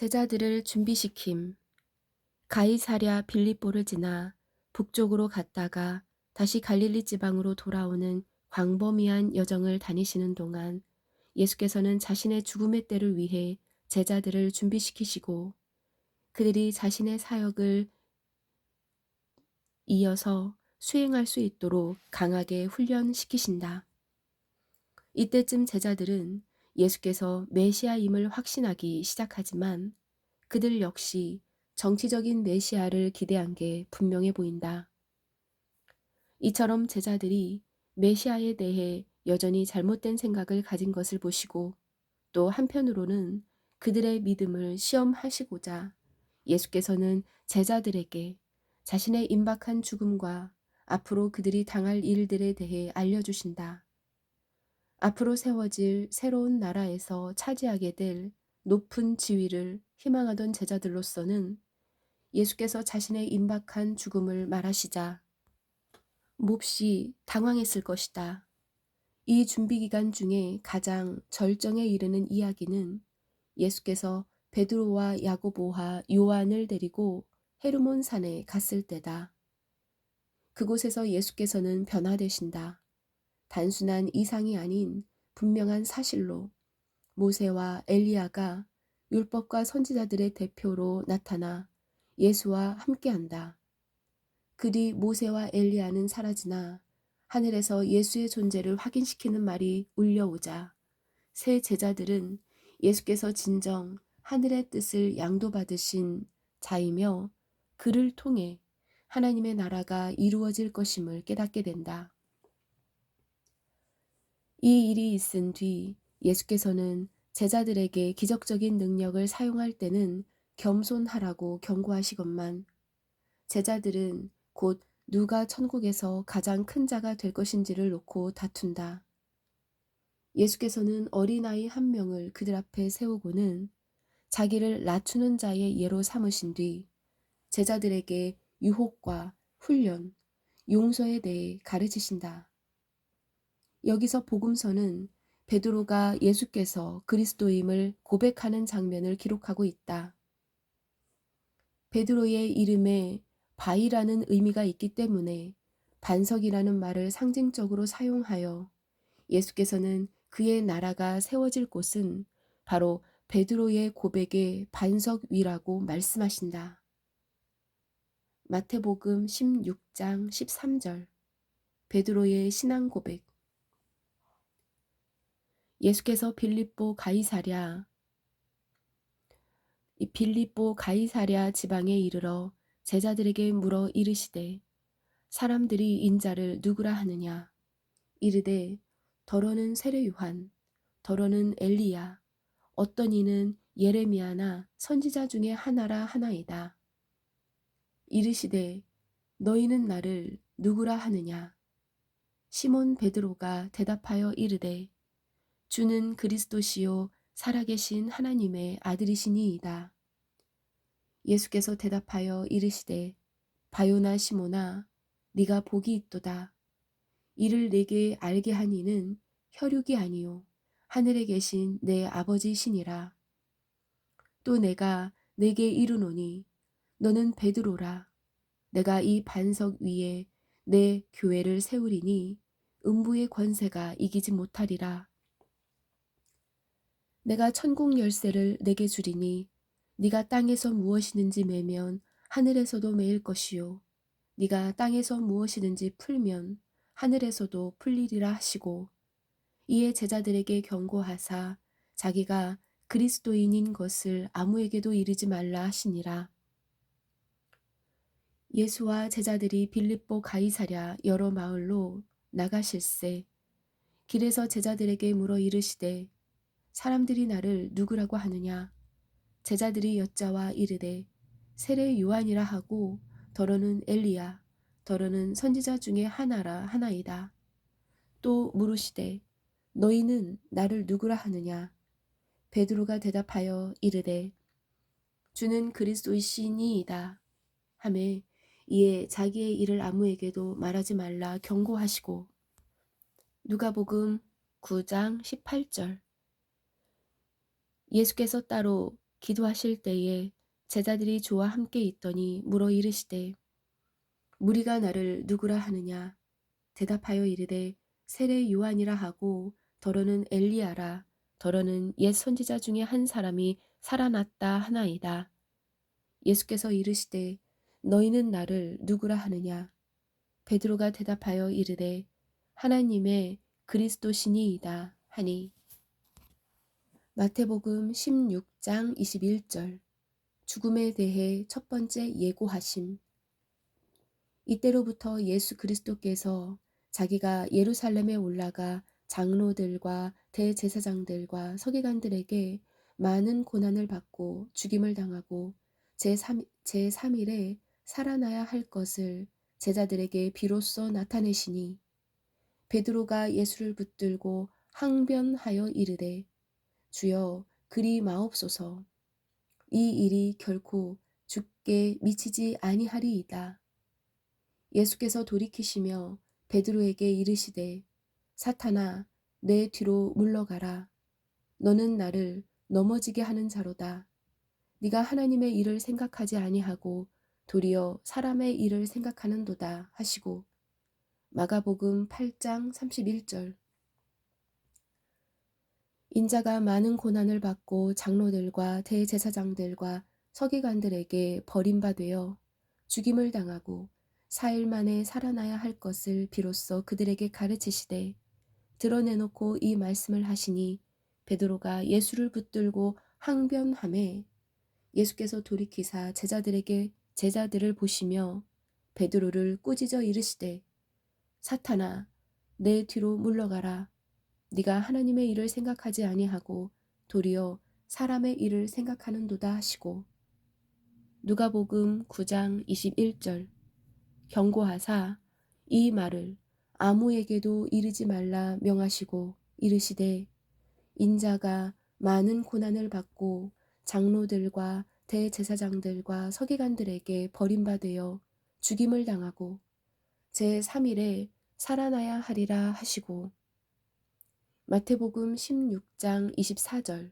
제자들을 준비시킴. 가이사랴 빌립보를 지나 북쪽으로 갔다가 다시 갈릴리 지방으로 돌아오는 광범위한 여정을 다니시는 동안 예수께서는 자신의 죽음의 때를 위해 제자들을 준비시키시고 그들이 자신의 사역을 이어서 수행할 수 있도록 강하게 훈련시키신다. 이때쯤 제자들은 예수께서 메시아임을 확신하기 시작하지만 그들 역시 정치적인 메시아를 기대한 게 분명해 보인다. 이처럼 제자들이 메시아에 대해 여전히 잘못된 생각을 가진 것을 보시고 또 한편으로는 그들의 믿음을 시험하시고자 예수께서는 제자들에게 자신의 임박한 죽음과 앞으로 그들이 당할 일들에 대해 알려주신다. 앞으로 세워질 새로운 나라에서 차지하게 될 높은 지위를 희망하던 제자들로서는 예수께서 자신의 임박한 죽음을 말하시자 몹시 당황했을 것이다. 이 준비 기간 중에 가장 절정에 이르는 이야기는 예수께서 베드로와 야고보와 요한을 데리고 헤르몬 산에 갔을 때다. 그곳에서 예수께서는 변화되신다. 단순한 이상이 아닌 분명한 사실로 모세와 엘리야가 율법과 선지자들의 대표로 나타나 예수와 함께한다. 그리 모세와 엘리야는 사라지나 하늘에서 예수의 존재를 확인시키는 말이 울려오자 새 제자들은 예수께서 진정 하늘의 뜻을 양도받으신 자이며 그를 통해 하나님의 나라가 이루어질 것임을 깨닫게 된다. 이 일이 있은 뒤 예수께서는 제자들에게 기적적인 능력을 사용할 때는 겸손하라고 경고하시건만 제자들은 곧 누가 천국에서 가장 큰 자가 될 것인지를 놓고 다툰다. 예수께서는 어린아이 한 명을 그들 앞에 세우고는 자기를 낮추는 자의 예로 삼으신 뒤 제자들에게 유혹과 훈련, 용서에 대해 가르치신다. 여기서 복음서는 베드로가 예수께서 그리스도임을 고백하는 장면을 기록하고 있다. 베드로의 이름에 바이라는 의미가 있기 때문에 반석이라는 말을 상징적으로 사용하여 예수께서는 그의 나라가 세워질 곳은 바로 베드로의 고백의 반석 위라고 말씀하신다. 마태복음 16장 13절 베드로의 신앙 고백 예수께서 빌립보 가이사랴. 이 빌립보 가이사랴 지방에 이르러 제자들에게 물어 이르시되 사람들이 인자를 누구라 하느냐? 이르되 더러는 세례 요한 더러는 엘리야 어떤 이는 예레미야나 선지자 중에 하나라 하나이다. 이르시되 너희는 나를 누구라 하느냐? 시몬 베드로가 대답하여 이르되 주는 그리스도시요 살아계신 하나님의 아들이시니이다. 예수께서 대답하여 이르시되 바요나 시모나 네가 복이 있도다. 이를 내게 알게 한 이는 혈육이 아니요 하늘에 계신 내 아버지시니라. 또 내가 내게 이르노니 너는 베드로라. 내가 이 반석 위에 내 교회를 세우리니 음부의 권세가 이기지 못하리라. 내가 천국 열쇠를 내게 주리니 네가 땅에서 무엇이든지 매면 하늘에서도 매일 것이요 네가 땅에서 무엇이든지 풀면 하늘에서도 풀리리라 하시고 이에 제자들에게 경고하사 자기가 그리스도인인 것을 아무에게도 이르지 말라 하시니라. 예수와 제자들이 빌립보 가이사랴 여러 마을로 나가실세 길에서 제자들에게 물어 이르시되 사람들이 나를 누구라고 하느냐? 제자들이 여자와 이르되 세례 요한이라 하고 더러는 엘리야 더러는 선지자 중에 하나라 하나이다. 또 물으시되 너희는 나를 누구라 하느냐? 베드로가 대답하여 이르되 주는 그리스도이시니이다. 하매 이에 자기의 일을 아무에게도 말하지 말라 경고하시고 누가복음 9장 18절 예수께서 따로 기도하실 때에 제자들이 저와 함께 있더니 물어 이르시되 무리가 나를 누구라 하느냐? 대답하여 이르되 세례 요한이라 하고 더러는 엘리야라. 더러는 옛 선지자 중에 한 사람이 살아났다 하나이다. 예수께서 이르시되 너희는 나를 누구라 하느냐? 베드로가 대답하여 이르되 하나님의 그리스도시니이다. 하니 마태복음 16장 21절. 죽음에 대해 첫 번째 예고하심. 이때로부터 예수 그리스도께서 자기가 예루살렘에 올라가 장로들과 대제사장들과 서기관들에게 많은 고난을 받고 죽임을 당하고 제3, 제3일에 살아나야 할 것을 제자들에게 비로소 나타내시니 베드로가 예수를 붙들고 항변하여 이르되 주여 그리 마옵소서 이 일이 결코 죽게 미치지 아니하리이다. 예수께서 돌이키시며 베드로에게 이르시되 사탄아 내 뒤로 물러가라 너는 나를 넘어지게 하는 자로다. 네가 하나님의 일을 생각하지 아니하고 도리어 사람의 일을 생각하는도다 하시고 마가복음 8장 31절 인자가 많은 고난을 받고 장로들과 대제사장들과 서기관들에게 버림받되어 죽임을 당하고 사일 만에 살아나야 할 것을 비로소 그들에게 가르치시되 드러내놓고 이 말씀을 하시니 베드로가 예수를 붙들고 항변함에 예수께서 돌이키사 제자들에게 제자들을 보시며 베드로를 꾸짖어 이르시되 사탄아 내 뒤로 물러가라 네가 하나님의 일을 생각하지 아니하고 도리어 사람의 일을 생각하는도다 하시고. 누가복음 9장 21절. 경고하사 이 말을 아무에게도 이르지 말라 명하시고 이르시되 인자가 많은 고난을 받고 장로들과 대제사장들과 서기관들에게 버림받되어 죽임을 당하고 제3일에 살아나야 하리라 하시고 마태복음 16장 24절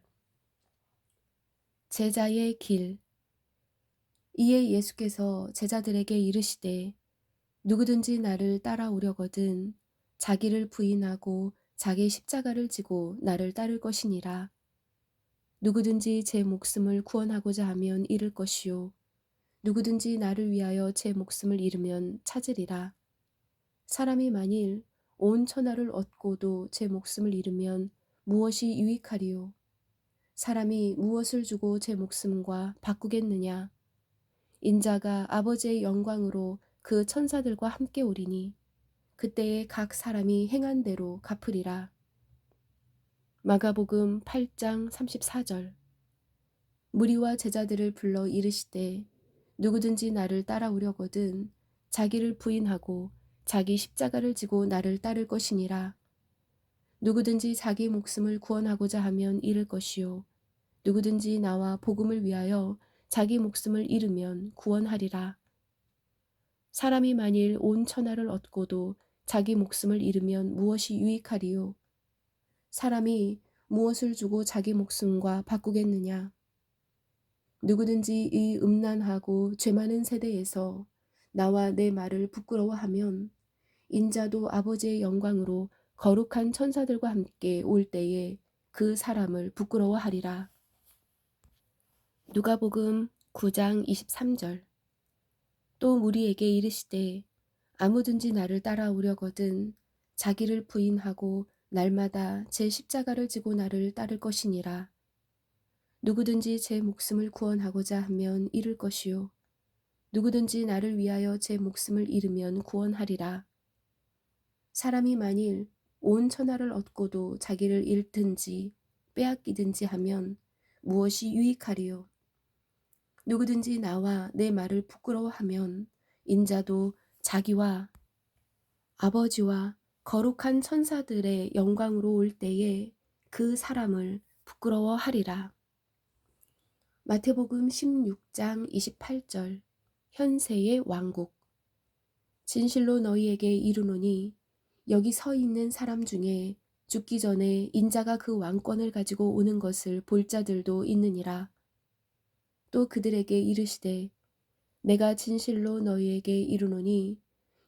제자의 길 이에 예수께서 제자들에게 이르시되 누구든지 나를 따라오려거든 자기를 부인하고 자기 십자가를 지고 나를 따를 것이니라. 누구든지 제 목숨을 구원하고자 하면 잃을 것이요. 누구든지 나를 위하여 제 목숨을 잃으면 찾으리라. 사람이 만일 온 천하를 얻고도 제 목숨을 잃으면 무엇이 유익하리요? 사람이 무엇을 주고 제 목숨과 바꾸겠느냐? 인자가 아버지의 영광으로 그 천사들과 함께 오리니 그때에 각 사람이 행한 대로 갚으리라. 마가복음 8장 34절 무리와 제자들을 불러 이르시되 누구든지 나를 따라오려거든 자기를 부인하고 자기 십자가를 지고 나를 따를 것이니라. 누구든지 자기 목숨을 구원하고자 하면 잃을 것이요. 누구든지 나와 복음을 위하여 자기 목숨을 잃으면 구원하리라. 사람이 만일 온 천하를 얻고도 자기 목숨을 잃으면 무엇이 유익하리요? 사람이 무엇을 주고 자기 목숨과 바꾸겠느냐? 누구든지 이 음란하고 죄 많은 세대에서 나와 내 말을 부끄러워하면 인자도 아버지의 영광으로 거룩한 천사들과 함께 올 때에 그 사람을 부끄러워하리라. 누가복음 9장 23절 또 우리에게 이르시되 아무든지 나를 따라오려거든 자기를 부인하고 날마다 제 십자가를 지고 나를 따를 것이니라. 누구든지 제 목숨을 구원하고자 하면 잃을 것이요. 누구든지 나를 위하여 제 목숨을 잃으면 구원하리라. 사람이 만일 온 천하를 얻고도 자기를 잃든지 빼앗기든지 하면 무엇이 유익하리요? 누구든지 나와 내 말을 부끄러워하면 인자도 자기와 아버지와 거룩한 천사들의 영광으로 올 때에 그 사람을 부끄러워하리라. 마태복음 16장 28절 현세의 왕국 진실로 너희에게 이르노니 여기 서 있는 사람 중에 죽기 전에 인자가 그 왕권을 가지고 오는 것을 볼 자들도 있느니라. 또 그들에게 이르시되 내가 진실로 너희에게 이르노니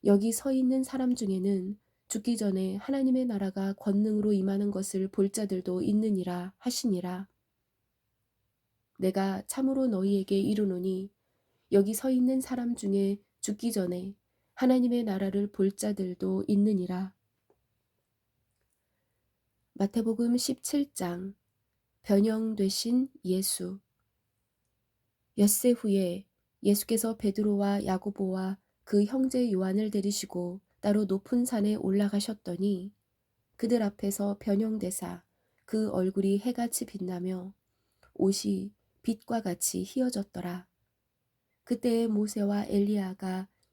여기 서 있는 사람 중에는 죽기 전에 하나님의 나라가 권능으로 임하는 것을 볼 자들도 있느니라 하시니라. 내가 참으로 너희에게 이르노니 여기 서 있는 사람 중에 죽기 전에 하나님의 나라를 볼 자들도 있느니라. 마태복음 17장 변형되신 예수 엿새 후에 예수께서 베드로와 야고보와 그 형제 요한을 데리시고 따로 높은 산에 올라가셨더니 그들 앞에서 변형되사 그 얼굴이 해같이 빛나며 옷이 빛과 같이 희어졌더라. 그때에 모세와 엘리야가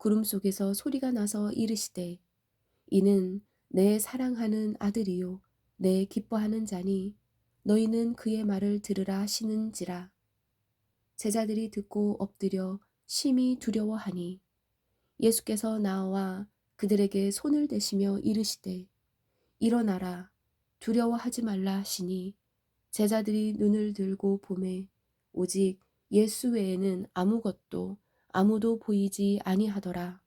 구름 속에서 소리가 나서 이르시되 이는 내 사랑하는 아들이요 내 기뻐하는 자니 너희는 그의 말을 들으라 하시는지라. 제자들이 듣고 엎드려 심히 두려워하니 예수께서 나와 그들에게 손을 대시며 이르시되 일어나라 두려워하지 말라 하시니 제자들이 눈을 들고 보매 오직 예수 외에는 아무것도 아무도 보이지 아니하더라.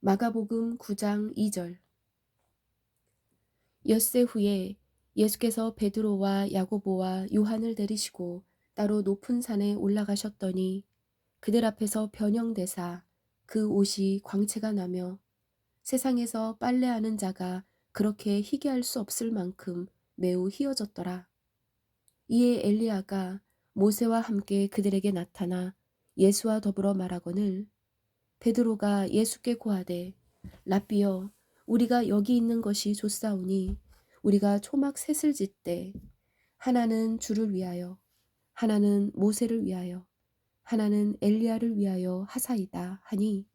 마가복음 9장 2절 엿새 후에 예수께서 베드로와 야고보와 요한을 데리시고 따로 높은 산에 올라가셨더니 그들 앞에서 변형되사 그 옷이 광채가 나며 세상에서 빨래하는 자가 그렇게 희게 할 수 없을 만큼 매우 희어졌더라. 이에 엘리야가 모세와 함께 그들에게 나타나 예수와 더불어 말하거늘 베드로가 예수께 고하되 라비여 우리가 여기 있는 것이 좋사오니 우리가 초막 셋을 짓되 하나는 주를 위하여 하나는 모세를 위하여 하나는 엘리야를 위하여 하사이다 하니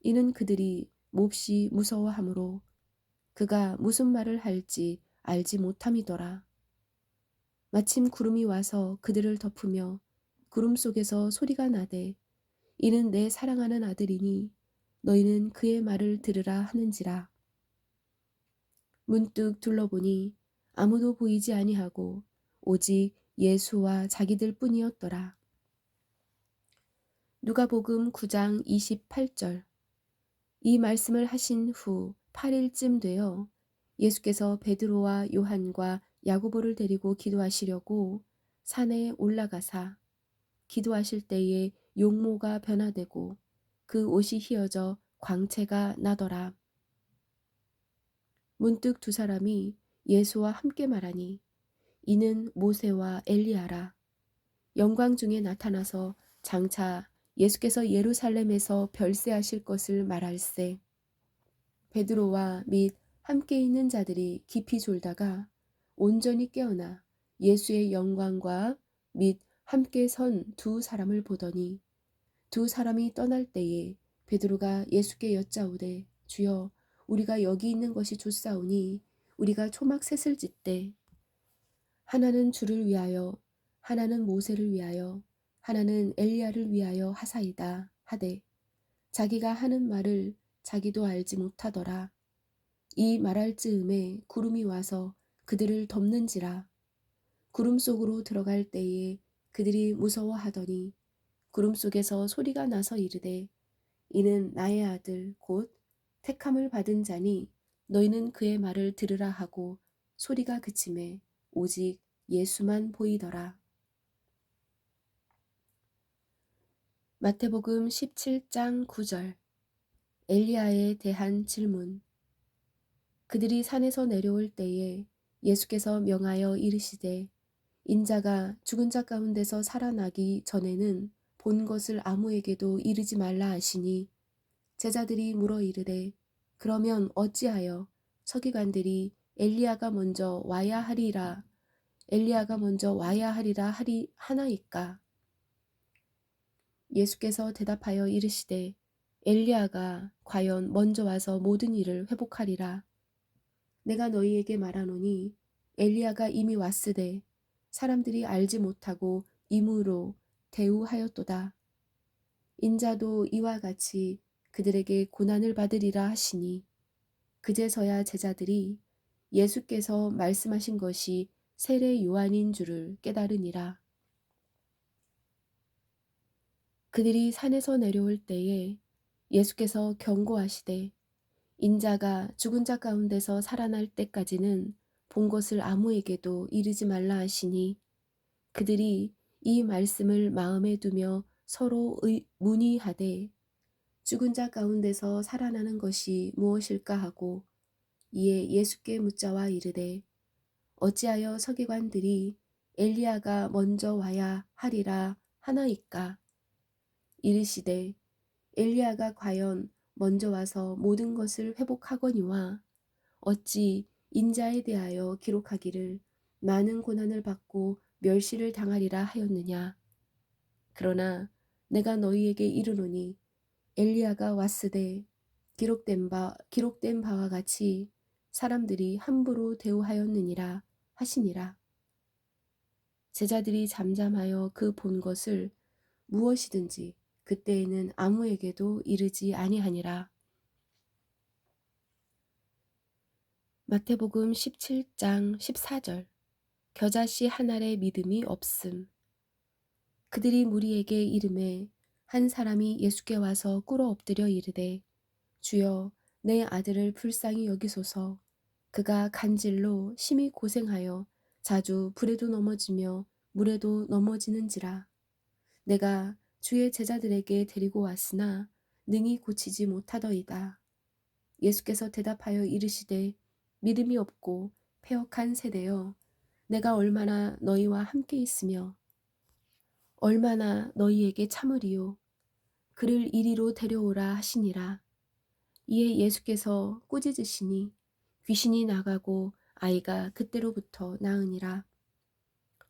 이는 그들이 몹시 무서워하므로 그가 무슨 말을 할지 알지 못함이더라. 마침 구름이 와서 그들을 덮으며 구름 속에서 소리가 나되 이는 내 사랑하는 아들이니 너희는 그의 말을 들으라 하는지라. 문득 둘러보니 아무도 보이지 아니하고 오직 예수와 자기들 뿐이었더라. 누가복음 9장 28절 이 말씀을 하신 후 8일쯤 되어 예수께서 베드로와 요한과 야고보를 데리고 기도하시려고 산에 올라가사 기도하실 때에 용모가 변화되고 그 옷이 휘어져 광채가 나더라. 문득 두 사람이 예수와 함께 말하니 이는 모세와 엘리야라. 영광 중에 나타나서 장차 예수께서 예루살렘에서 별세하실 것을 말할세. 베드로와 및 함께 있는 자들이 깊이 졸다가 온전히 깨어나 예수의 영광과 및 함께 선 두 사람을 보더니 두 사람이 떠날 때에 베드로가 예수께 여짜오되 주여 우리가 여기 있는 것이 좋사오니 우리가 초막 셋을 짓되 하나는 주를 위하여 하나는 모세를 위하여 하나는 엘리야를 위하여 하사이다 하되 자기가 하는 말을 자기도 알지 못하더라. 이 말할 즈음에 구름이 와서 그들을 덮는지라. 구름 속으로 들어갈 때에 그들이 무서워하더니 구름 속에서 소리가 나서 이르되 이는 나의 아들 곧 택함을 받은 자니 너희는 그의 말을 들으라 하고 소리가 그침에 오직 예수만 보이더라. 마태복음 17장 9절 엘리야에 대한 질문 그들이 산에서 내려올 때에 예수께서 명하여 이르시되 인자가 죽은 자 가운데서 살아나기 전에는 본 것을 아무에게도 이르지 말라 하시니 제자들이 물어 이르되 그러면 어찌하여 서기관들이 엘리야가 먼저 와야 하리라 엘리야가 먼저 와야 하리라 하리 하나이까 예수께서 대답하여 이르시되 엘리야가 과연 먼저 와서 모든 일을 회복하리라. 내가 너희에게 말하노니 엘리야가 이미 왔으되 사람들이 알지 못하고 임으로 대우하였도다. 인자도 이와 같이 그들에게 고난을 받으리라 하시니 그제서야 제자들이 예수께서 말씀하신 것이 세례 요한인 줄을 깨달으니라. 그들이 산에서 내려올 때에 예수께서 경고하시되 인자가 죽은 자 가운데서 살아날 때까지는 본 것을 아무에게도 이르지 말라 하시니 그들이 이 말씀을 마음에 두며 서로 문의하되 죽은 자 가운데서 살아나는 것이 무엇일까 하고 이에 예수께 묻자와 이르되 어찌하여 서기관들이 엘리야가 먼저 와야 하리라 하나이까? 이르시되 엘리야가 과연 먼저 와서 모든 것을 회복하거니와 어찌 인자에 대하여 기록하기를 많은 고난을 받고 멸시를 당하리라 하였느냐 그러나 내가 너희에게 이르노니 엘리야가 왔으되 기록된 바 기록된 바와 같이 사람들이 함부로 대우하였느니라 하시니라. 제자들이 잠잠하여 그 본 것을 무엇이든지 그때에는 아무에게도 이르지 아니하니라. 마태복음 17장 14절. 겨자씨 한 알의 믿음이 없음. 그들이 무리에게 이름에 한 사람이 예수께 와서 꿇어 엎드려 이르되 주여 내 아들을 불쌍히 여기소서. 그가 간질로 심히 고생하여 자주 불에도 넘어지며 물에도 넘어지는지라. 내가 주의 제자들에게 데리고 왔으나 능히 고치지 못하더이다. 예수께서 대답하여 이르시되 믿음이 없고 폐역한 세대여 내가 얼마나 너희와 함께 있으며 얼마나 너희에게 참으리요. 그를 이리로 데려오라 하시니라. 이에 예수께서 꾸짖으시니 귀신이 나가고 아이가 그때로부터 나으니라.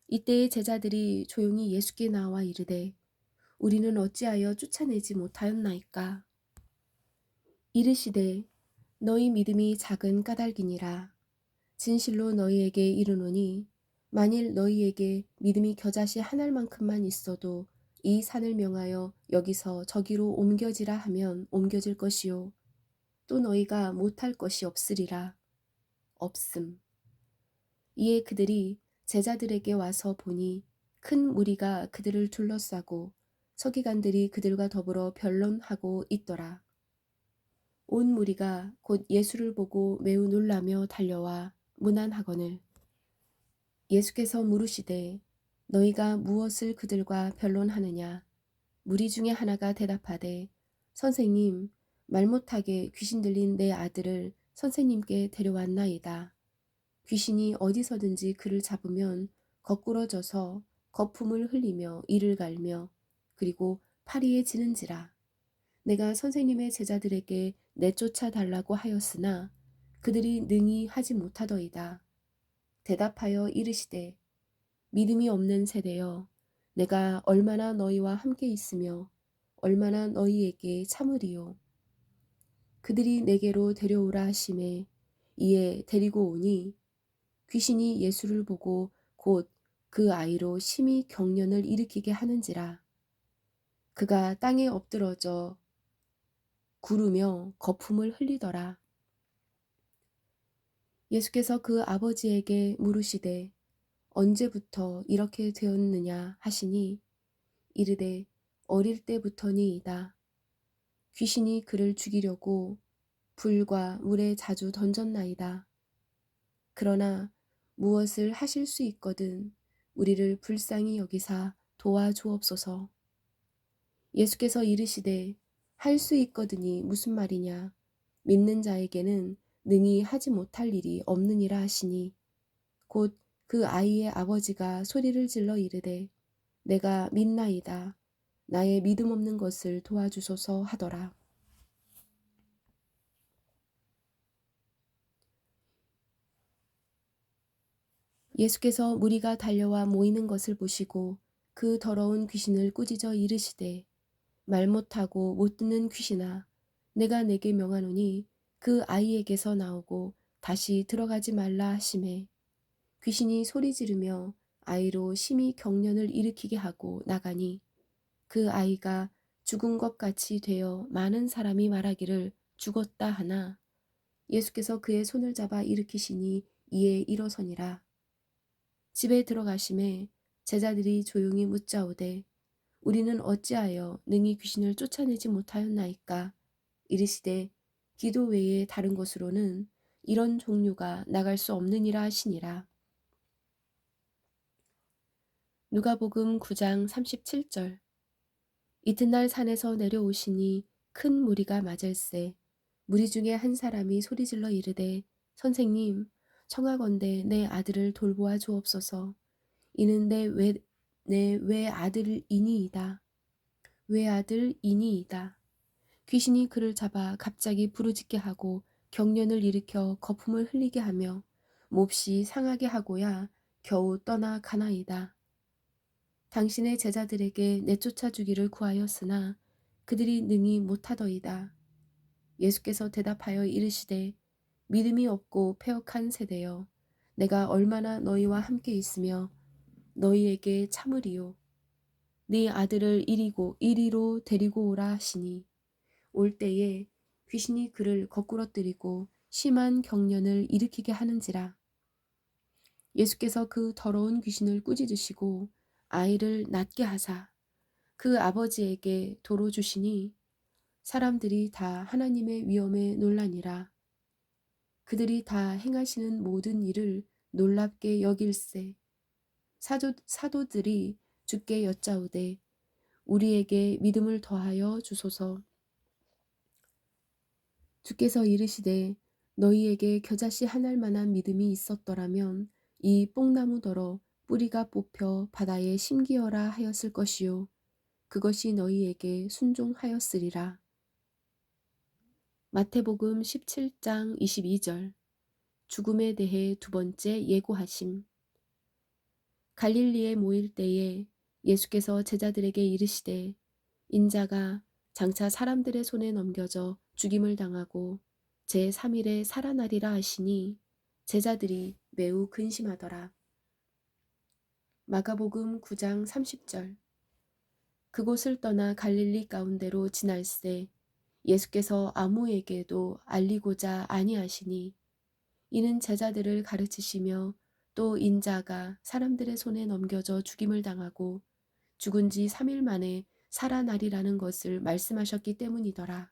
이때의 제자들이 조용히 예수께 나와 이르되 우리는 어찌하여 쫓아내지 못하였나이까. 이르시되 너희 믿음이 작은 까닭이니라. 진실로 너희에게 이르노니 만일 너희에게 믿음이 겨자씨 한 알만큼만 있어도 이 산을 명하여 여기서 저기로 옮겨지라 하면 옮겨질 것이요. 또 너희가 못할 것이 없으리라. 없음. 이에 그들이 제자들에게 와서 보니 큰 무리가 그들을 둘러싸고 서기관들이 그들과 더불어 변론하고 있더라. 온 무리가 곧 예수를 보고 매우 놀라며 달려와 문안하거늘 예수께서 물으시되 너희가 무엇을 그들과 변론하느냐 무리 중에 하나가 대답하되 선생님 말 못하게 귀신 들린 내 아들을 선생님께 데려왔나이다. 귀신이 어디서든지 그를 잡으면 거꾸러져서 거품을 흘리며 이를 갈며 그리고 파리에 지는지라. 내가 선생님의 제자들에게 내쫓아 달라고 하였으나 그들이 능히 하지 못하더이다. 대답하여 이르시되 믿음이 없는 세대여 내가 얼마나 너희와 함께 있으며 얼마나 너희에게 참으리요 그들이 내게로 데려오라 하심에 이에 데리고 오니 귀신이 예수를 보고 곧 그 아이로 심히 경련을 일으키게 하는지라 그가 땅에 엎드러져 구르며 거품을 흘리더라 예수께서 그 아버지에게 물으시되 언제부터 이렇게 되었느냐 하시니 이르되 어릴 때부터니이다. 귀신이 그를 죽이려고 불과 물에 자주 던졌나이다. 그러나 무엇을 하실 수 있거든 우리를 불쌍히 여기사 도와주옵소서. 예수께서 이르시되 할 수 있거든이. 무슨 말이냐? 믿는 자에게는 능히 하지 못할 일이 없느니라 하시니. 곧 그 아이의 아버지가 소리를 질러 이르되 내가 믿나이다. 나의 믿음 없는 것을 도와주소서 하더라. 예수께서 무리가 달려와 모이는 것을 보시고 그 더러운 귀신을 꾸짖어 이르시되 말 못하고 못 듣는 귀신아 내가 내게 명하노니 그 아이에게서 나오고 다시 들어가지 말라 하심에 귀신이 소리 지르며 아이로 심히 경련을 일으키게 하고 나가니 그 아이가 죽은 것 같이 되어 많은 사람이 말하기를 죽었다 하나 예수께서 그의 손을 잡아 일으키시니 이에 일어서니라. 집에 들어가심에 제자들이 조용히 묻자오되 우리는 어찌하여 능히 귀신을 쫓아내지 못하였나이까? 이르시되 기도 외에 다른 곳으로는 이런 종류가 나갈 수 없느니라 하시니라. 누가복음 9장 37절. 이튿날 산에서 내려오시니 큰 무리가 맞을세. 무리 중에 한 사람이 소리질러 이르되 선생님 청하건대 내 아들을 돌보아 주옵소서. 이는 내 외 내 외아들이니이다 외아들이니이다 귀신이 그를 잡아 갑자기 부르짖게 하고 경련을 일으켜 거품을 흘리게 하며 몹시 상하게 하고야 겨우 떠나 가나이다. 당신의 제자들에게 내쫓아 주기를 구하였으나 그들이 능히 못하더이다. 예수께서 대답하여 이르시되 믿음이 없고 폐역한 세대여 내가 얼마나 너희와 함께 있으며 너희에게 참으리요 네 아들을 이리고 이리로 데리고 오라 하시니 올 때에 귀신이 그를 거꾸러뜨리고 심한 경련을 일으키게 하는지라 예수께서 그 더러운 귀신을 꾸짖으시고 아이를 낫게 하사 그 아버지에게 도로 주시니 사람들이 다 하나님의 위엄에 놀라니라. 그들이 다 행하시는 모든 일을 놀랍게 여길세. 사도, 사도들이 주께 여짜오되 우리에게 믿음을 더하여 주소서. 주께서 이르시되 너희에게 겨자씨 하나일 만한 믿음이 있었더라면 이 뽕나무더러 뿌리가 뽑혀 바다에 심기어라 하였을 것이요 그것이 너희에게 순종하였으리라. 마태복음 17장 22절 죽음에 대해 두 번째 예고하심 갈릴리에 모일 때에 예수께서 제자들에게 이르시되 인자가 장차 사람들의 손에 넘겨져 죽임을 당하고 제3일에 살아나리라 하시니 제자들이 매우 근심하더라. 마가복음 9장 30절 그곳을 떠나 갈릴리 가운데로 지날새 예수께서 아무에게도 알리고자 아니하시니 이는 제자들을 가르치시며 또 인자가 사람들의 손에 넘겨져 죽임을 당하고 죽은 지 3일 만에 살아나리라는 것을 말씀하셨기 때문이더라.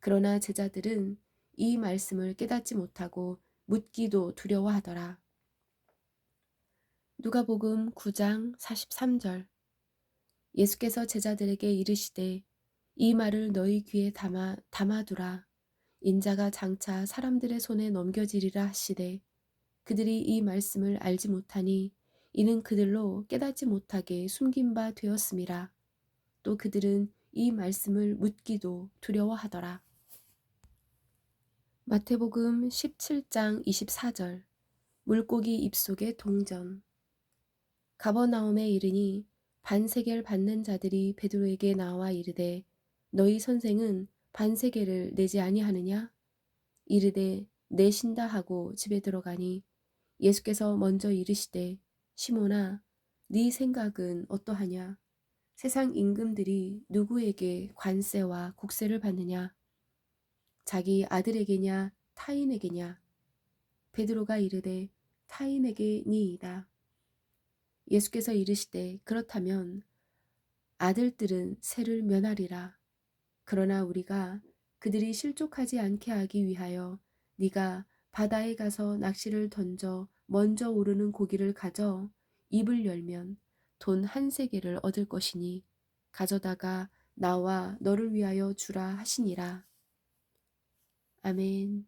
그러나 제자들은 이 말씀을 깨닫지 못하고 묻기도 두려워하더라. 누가복음 9장 43절 예수께서 제자들에게 이르시되 이 말을 너희 귀에 담아 담아두라 인자가 장차 사람들의 손에 넘겨지리라 하시되 그들이 이 말씀을 알지 못하니 이는 그들로 깨닫지 못하게 숨긴 바 되었음이라 또 그들은 이 말씀을 묻기도 두려워하더라. 마태복음 17장 24절. 물고기 입속의 동전. 가버나움에 이르니 반세겔 받는 자들이 베드로에게 나와 이르되 너희 선생은 반세겔을 내지 아니하느냐? 이르되 내신다 하고 집에 들어가니 예수께서 먼저 이르시되 시몬아 네 생각은 어떠하냐? 세상 임금들이 누구에게 관세와 국세를 받느냐? 자기 아들에게냐 타인에게냐? 베드로가 이르되 타인에게 니이다. 예수께서 이르시되 그렇다면 아들들은 세를 면하리라. 그러나 우리가 그들이 실족하지 않게 하기 위하여 네가 바다에 가서 낚시를 던져 먼저 오르는 고기를 가져 입을 열면 돈 한 세계를 얻을 것이니 가져다가 나와 너를 위하여 주라 하시니라. 아멘.